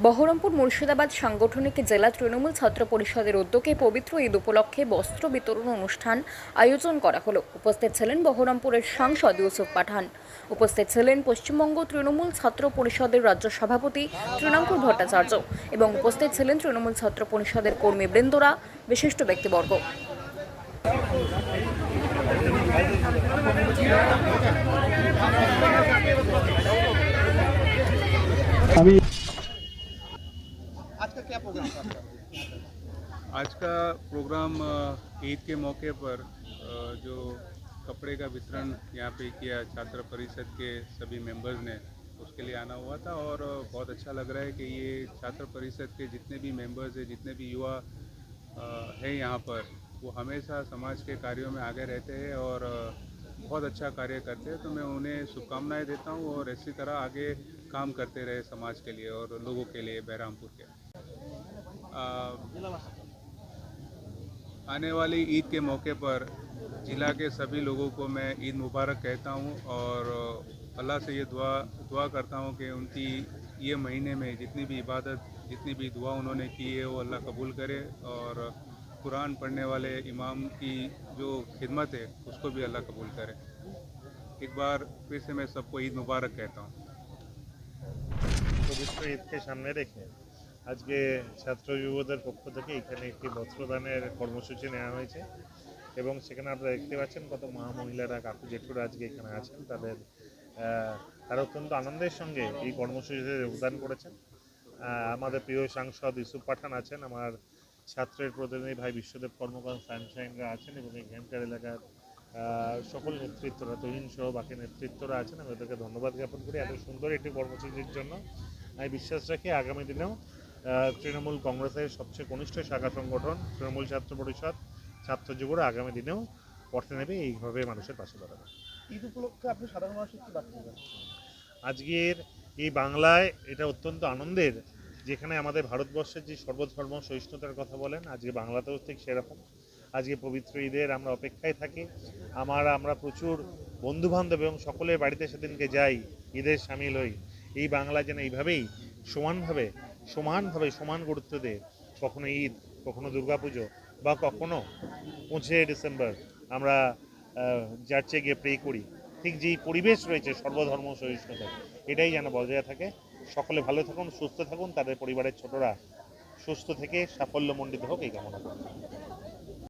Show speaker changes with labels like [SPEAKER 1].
[SPEAKER 1] বহরমপুর মুর্শিদাবাদ সাংগঠনিক জেলা তৃণমূল ছাত্র পরিষদের উদ্যোগে পবিত্র ঈদ উপলক্ষে বস্ত্র বিতরণ অনুষ্ঠান আয়োজন করা হলো। উপস্থিত ছিলেন বহরমপুরের সাংসদ ইউসুফ পাঠান। উপস্থিত ছিলেন পশ্চিমবঙ্গ তৃণমূল ছাত্র পরিষদের রাজ্য সভাপতি তৃণাঙ্কুর ভট্টাচার্য এবং উপস্থিত ছিলেন তৃণমূল ছাত্র পরিষদের কর্মীবৃন্দরা, বিশিষ্ট ব্যক্তিবর্গ।
[SPEAKER 2] आज का क्या प्रोग्राम
[SPEAKER 3] आज का प्रोग्राम ईद के मौके पर जो कपड़े का वितरण यहाँ पे किया छात्र परिषद के सभी मेंबर्स ने, उसके लिए आना हुआ था और बहुत अच्छा लग रहा है कि ये छात्र परिषद के जितने भी मेंबर्स हैं, जितने भी युवा हैं यहाँ पर, वो हमेशा समाज के कार्यों में आगे रहते हैं और बहुत अच्छा कार्य करते हैं। तो मैं उन्हें शुभकामनाएँ देता हूँ और इसी तरह आगे काम करते रहे समाज के लिए और लोगों के लिए बहरामपुर के। आने वाली ईद के मौके पर ज़िला के सभी लोगों को मैं ईद मुबारक कहता हूँ और अल्लाह से ये दुआ दुआ करता हूँ कि उनकी ये महीने में जितनी भी इबादत, जितनी भी दुआ उन्होंने की है, वो अल्लाह कबूल करे और कुरान पढ़ने वाले इमाम की जो खिदमत है, उसको भी अल्लाह कबूल करे। एक बार फिर से मैं सबको ईद मुबारक कहता हूँ।
[SPEAKER 4] तो ईद के सामने देखें আজকে ছাত্র যুবদের পক্ষ থেকে এখানে একটি বস্ত্রদানের কর্মসূচি নেওয়া হয়েছে এবং সেখানে আপনারা দেখতে পাচ্ছেন কত মা মহিলারা কাকু জেঠুরা আজকে এখানে আছেন। তাদের তারা অত্যন্ত আনন্দের সঙ্গে এই কর্মসূচিতে যোগদান করেছেন। আমাদের প্রিয় সাংসদ ইউসুফ পাঠান আছেন, আমার ছাত্রের প্রতিনিধি ভাই বিশ্বদেব কর্মকার সানশাইনরা আছেন এবং এখানকার এলাকার সকল নেতৃত্বরা, তহিন সহ বাকি নেতৃত্বরা আছেন। আমি ওদেরকে ধন্যবাদ জ্ঞাপন করি এত সুন্দর একটি কর্মসূচির জন্য। আমি বিশ্বাস রাখি আগামী দিনেও তৃণমূল কংগ্রেসের সবচেয়ে কনিষ্ঠ শাখা সংগঠন তৃণমূল ছাত্র পরিষদ ছাত্র যুবরা আগামী দিনেও পথে নেবে এইভাবে মানুষের পাশে দাঁড়াবে।
[SPEAKER 2] ঈদ উপলক্ষে আপনি সাধারণ মানুষের কি বার্তা
[SPEAKER 4] আজকের এই বাংলায় এটা অত্যন্ত আনন্দের যেখানে আমাদের ভারতবর্ষের যে সর্বধর্ম সহিষ্ণুতার কথা বলেন আজকে বাংলাতেও ঠিক সেরকম। আজকে পবিত্র ঈদের আমরা অপেক্ষায় থাকি। আমার আমরা প্রচুর বন্ধু বান্ধব এবং সকলের বাড়িতে সেদিনকে যাই ঈদের সামিল হই। এই বাংলা যেন এইভাবেই সমানভাবে সমানভাবে সমান গুরুত্ব দিয়ে। কখনো ঈদ, কখনো দুর্গাপুজো বা কখনো পঁচিশে ডিসেম্বর আমরা যাচ্ছে গিয়ে প্রে করি। ঠিক যেই পরিবেশ রয়েছে সর্বধর্ম সহিষ্ণুতা এটাই যেন বজায় থাকে। সকলে ভালো থাকুন, সুস্থ থাকুন, তাদের পরিবারের ছোটরা সুস্থ থেকে সাফল্যমণ্ডিত হোক, এই কামনা করি।